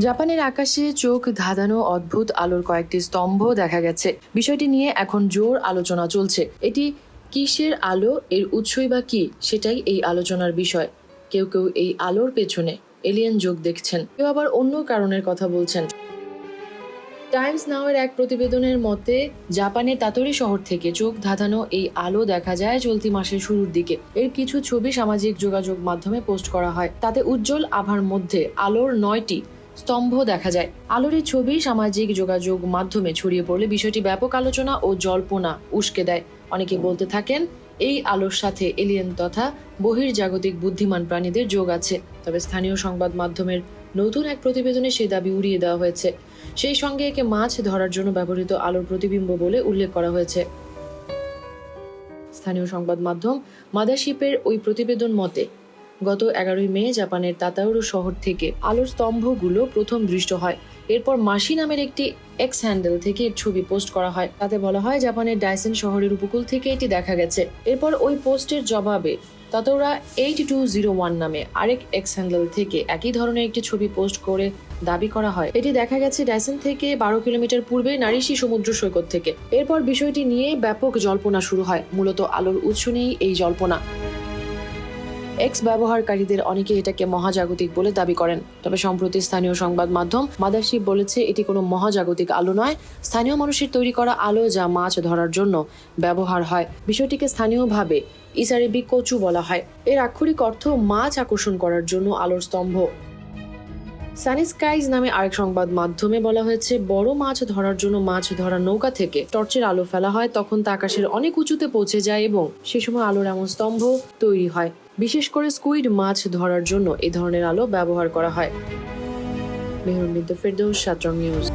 জাপানের আকাশে চোখ ধাঁধানো অদ্ভুত আলোর কয়েকটি স্তম্ভ দেখা গেছে। বিষয়টি নিয়ে এখন জোর আলোচনা চলছে। এটি কিসের আলো, এর উৎসই বা কি, সেটাই এই আলোচনার বিষয়। কেউ কেউ এই আলোর পেছনে এলিয়েন যোগ দেখছেন। কেউ আবার অন্য কারণের কথা বলছেন। টাইমস নাওয়ের এক প্রতিবেদনের মতে জাপানের তাতরি শহর থেকে চোখ ধাঁধানো এই আলো দেখা যায় চলতি মাসের শুরুর দিকে। এর কিছু ছবি সামাজিক যোগাযোগ মাধ্যমে পোস্ট করা হয়। তাতে উজ্জ্বল আভার মধ্যে আলোর নয়টি স্তম্ভ দেখা যায়। আলোর এই ছবি, সামাজিক যোগাযোগ মাধ্যমে ছড়িয়ে পড়লে বিষয়টি ব্যাপক আলোচনা ও জল্পনা উস্কে দেয়। অনেকে বলতে থাকেন, এই আলোর সাথে এলিয়েন তথা বহির্জাগতিক বুদ্ধিমান প্রাণীদের যোগ আছে। তবে স্থানীয় সংবাদ মাধ্যমের নতুন এক প্রতিবেদনে সেই দাবি উড়িয়ে দেওয়া হয়েছে। সেই সঙ্গে একে মাছ ধরার জন্য ব্যবহৃত আলোর প্রতিবিম্ব বলে উল্লেখ করা হয়েছে। স্থানীয় সংবাদ মাধ্যম মাদাশিপের ওই প্রতিবেদন মতে গত এগারোই মে জাপানের তাতাউরু শহর থেকে আলোর স্তম্ভগুলো প্রথম দৃষ্ট হয়। এরপর মাসি নামের একটি এক্স হ্যান্ডেল থেকে এর ছবি পোস্ট করা হয়। তাতে বলা হয় জাপানের ডাইসেন শহরের উপকূল থেকে এটি দেখা গেছে। এরপর ওই পোস্টের জবাবে তাতোরা এইট টু জিরো ওয়ান নামে আরেক এক্স হ্যান্ডেল থেকে একই ধরনের একটি ছবি পোস্ট করে দাবি করা হয়। এটি দেখা গেছে ডাইসেন থেকে বারো কিলোমিটার পূর্বে নারিশি সমুদ্র সৈকত থেকে। এরপর বিষয়টি নিয়ে ব্যাপক জল্পনা শুরু হয়। মূলত আলোর উৎস নিয়েই এই জল্পনা। এক্স ব্যবহারকারীদের অনেকে এটাকে মহাজাগতিক বলে দাবি করেন। তবে সম্প্রতি স্থানীয় সংবাদ মাধ্যম মাদারশিপ বলেছে, এটি কোনো মহাজাগতিক আলো নয়। স্থানীয় মানুষের তৈরি করা আলো যা মাছ ধরার জন্য ব্যবহার হয়। বিষয়টিকে স্থানীয়ভাবে ইসারেবি কচু বলা হয়। এর আক্ষরিক অর্থ মাছ আকর্ষণ করার জন্য আলোর স্তম্ভ। সানি স্কাইজ নামে আরেক সংবাদ মাধ্যমে বলা হয়েছে, বড় মাছ ধরার জন্য মাছ ধরার নৌকা থেকে টর্চের আলো ফেলা হয়, তখন তা আকাশের অনেক উঁচুতে পৌঁছে যায় এবং সে সময় আলোর এমন স্তম্ভ তৈরি হয়। বিশেষ করে স্কুইড মাছ ধরার জন্য এ ধরনের আলো ব্যবহার করা হয়। মেহরুন ফেরদৌস, সাতরং নিউজ।